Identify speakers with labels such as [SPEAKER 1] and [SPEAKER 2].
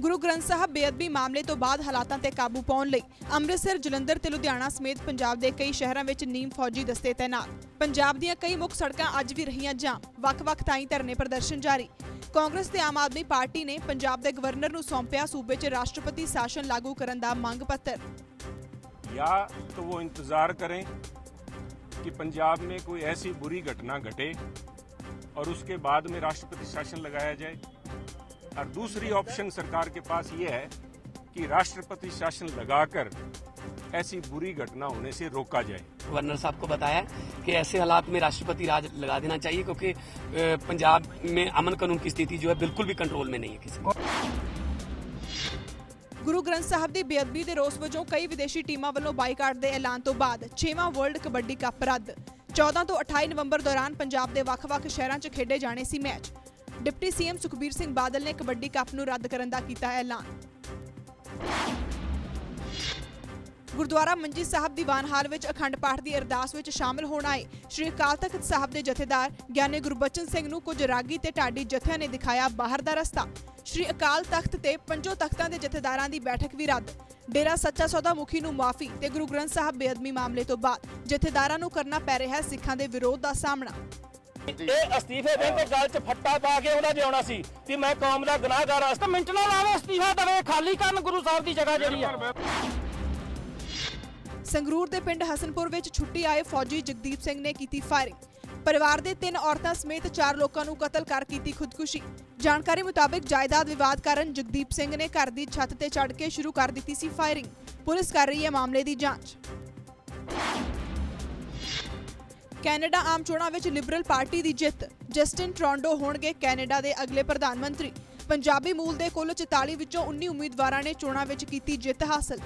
[SPEAKER 1] ਗੁਰੂ ਗ੍ਰੰਥ ਸਾਹਿਬ ਬੇਅਦਬੀ ਮਾਮਲੇ ਤੋਂ ਬਾਅਦ ਹਾਲਾਤਾਂ ਤੇ ਕਾਬੂ ਪਾਉਣ ਲਈ ਅੰਮ੍ਰਿਤਸਰ ਜਲੰਧਰ ਤੇ ਲੁਧਿਆਣਾ ਸਮੇਤ ਪੰਜਾਬ ਦੇ ਕਈ ਸ਼ਹਿਰਾਂ ਵਿੱਚ ਨੀਮ ਫੌਜੀ ਦਸਤੇ ਤਾਇਨਾਤ ਪੰਜਾਬ ਦੀਆਂ ਕਈ ਮੁੱਖ ਸੜਕਾਂ ਅੱਜ ਵੀ ਰਹੀਆਂ ਜਾਮ ਵੱਖ-ਵੱਖ ਥਾਈਂ ਧਰਨੇ ਪ੍ਰਦਰਸ਼ਨ ਜਾਰੀ ਕਾਂਗਰਸ ਤੇ ਆਮ ਆਦਮੀ ਪਾਰਟੀ ਨੇ ਪੰਜਾਬ ਦੇ ਗਵਰਨਰ ਨੂੰ ਸੌਂਪਿਆ ਸੂਬੇ 'ਚ ਰਾਸ਼ਟਰਪਤੀ ਸ਼ਾਸਨ ਲਾਗੂ ਕਰਨ ਦਾ ਮੰਗ ਪੱਤਰ
[SPEAKER 2] या तो वो इंतजार करें कि पंजाब में कोई ऐसी बुरी घटना घटे और उसके बाद में राष्ट्रपति शासन लगाया जाए और दूसरी ऑप्शन सरकार के पास ये है कि राष्ट्रपति शासन लगाकर ऐसी बुरी घटना होने से रोका जाए
[SPEAKER 3] गवर्नर साहब को बताया कि ऐसे हालात में राष्ट्रपति राज लगा देना चाहिए क्योंकि अ, पंजाब में अमन कानून की स्थिति जो है बिल्कुल भी कंट्रोल में नहीं है किसी को
[SPEAKER 1] ਗੁਰੂ ਗ੍ਰੰਥ ਸਾਹਿਬ ਦੀ ਬੇਅਦਬੀ ਦੇ ਰੋਸ ਵਜੋਂ ਕਈ ਵਿਦੇਸ਼ੀ ਟੀਮਾਂ ਵੱਲੋਂ ਬਾਈਕਾਟ ਦੇ ਐਲਾਨ ਤੋਂ ਬਾਅਦ 6ਵਾਂ ਵਰਲਡ ਕਬੱਡੀ ਕੱਪ ਰੱਦ 14 ਤੋਂ 28 ਨਵੰਬਰ ਦੌਰਾਨ ਪੰਜਾਬ ਦੇ ਵੱਖ-ਵੱਖ ਸ਼ਹਿਰਾਂ 'ਚ ਖੇਡੇ ਜਾਣੇ ਸੀ match deputy CM Sukhbir Singh Badal ਨੇ ਕਬੱਡੀ ਕੱਪ ਨੂੰ ਰੱਦ ਕਰਨ ਦਾ ਕੀਤਾ ਐਲਾਨ। ਗੁਰਦੁਆਰਾ ਮੰਜੀ ਸਾਹਿਬ ਦੀਵਾਨ ਹਾਲ ਵਿੱਚ ਅਖੰਡ ਪਾਠ ਦੀ ਅਰਦਾਸ ਵਿੱਚ ਸ਼ਾਮਲ ਹੋਣ ਆਏ। ਸ਼੍ਰੀ ਅਕਾਲ ਤਖਤ ਸਾਹਿਬ ਦੇ ਜਥੇਦਾਰ ਗਿਆਨੀ ਗੁਰਬਚਨ ਸਿੰਘ ਨੂੰ ਕੁਝ ਰਾਗੀ ਤੇ ਢਾਡੀ ਜਥਿਆਂ ਨੇ ਦਿਖਾਇਆ ਬਾਹਰ ਦਾ ਰਸਤਾ। ਸ਼੍ਰੀ ਅਕਾਲ ਤਖਤ ਤੇ ਪੰਜੋ ਤਖਤਾਂ ਦੇ ਜਥੇਦਾਰਾਂ ਦੀ ਬੈਠਕ ਵੀ ਰੱਦ। ਡੇਰਾ ਸੱਚਾ ਸੌਦਾ ਮੁਖੀ ਨੂੰ ਮਾਫੀ ਤੇ ਗੁਰੂ ਗ੍ਰੰਥ ਸਾਹਿਬ ਬੇਅਦਬੀ ਮਾਮਲੇ ਤੋਂ ਬਾਅਦ ਜਥੇਦਾਰਾਂ ਨੂੰ ਕਰਨਾ ਪੈ ਰਿਹਾ ਸਿੱਖਾਂ ਦੇ ਵਿਰੋਧ ਦਾ ਸਾਹਮਣਾ।
[SPEAKER 4] ਇਹ ਅਸਤੀਫੇ ਦੇਣ ਤੇ ਗੱਲ 'ਚ ਫੱਟਾ ਪਾ ਕੇ ਉਹਨਾਂ ਦੇ ਆਉਣਾ ਸੀ ਕਿ ਮੈਂ ਕੌਮ ਦਾ ਗੁਨਾਹਗਾਰ ਹਾਂ। ਤਾਂ ਮਿੰਟ ਨਾਲ ਆਵੇ ਅਸਤੀਫਾ ਦੇਵੇ ਖਾਲੀ ਕਰਨ ਗੁਰੂ ਸਾਹਿਬ ਦੀ ਜਗ੍ਹਾ ਜਿਹੜੀ ਆ।
[SPEAKER 1] ਸੰਗਰੂਰ ਦੇ ਪਿੰਡ ਹਸਨਪੁਰ ਵਿੱਚ ਛੁੱਟੀ ਆਏ ਫੌਜੀ ਜਗਦੀਪ ਸਿੰਘ ਨੇ ਕੀਤੀ ਫਾਇਰਿੰਗ। ਪਰਿਵਾਰ ਦੇ ਤਿੰਨ ਔਰਤਾਂ ਸਮੇਤ ਚਾਰ ਲੋਕਾਂ ਨੂੰ ਕਤਲ ਕਰ ਕੀਤੀ ਖੁਦਕੁਸ਼ੀ। ਜਾਣਕਾਰੀ ਮੁਤਾਬਕ ਜਾਇਦਾਦ ਵਿਵਾਦ ਕਾਰਨ ਜਗਦੀਪ ਸਿੰਘ ਨੇ ਘਰ ਦੀ ਛੱਤ ਤੇ ਚੜ੍ਹ ਕੇ ਸ਼ੁਰੂ ਕਰ ਦਿੱਤੀ ਸੀ ਫਾਇਰਿੰਗ। ਪੁਲਿਸ ਕਰ ਰਹੀ ਹੈ ਮਾਮਲੇ ਦੀ ਜਾਂਚ। ਕੈਨੇਡਾ ਆਮ ਚੋਣਾਂ ਵਿੱਚ ਲਿਬਰਲ ਪਾਰਟੀ ਦੀ ਜਿੱਤ। ਜਸਟਿਨ ਟਰੋਂਡੋ ਹੋਣਗੇ ਕੈਨੇਡਾ ਦੇ ਅਗਲੇ ਪ੍ਰਧਾਨ ਮੰਤਰੀ। ਪੰਜਾਬੀ ਮੂਲ ਦੇ ਕੁੱਲ 44 ਵਿੱਚੋਂ 19 ਉਮੀਦਵਾਰਾਂ ਨੇ ਚੋਣਾਂ ਵਿੱਚ ਕੀਤੀ ਜਿੱਤ ਹਾਸਲ।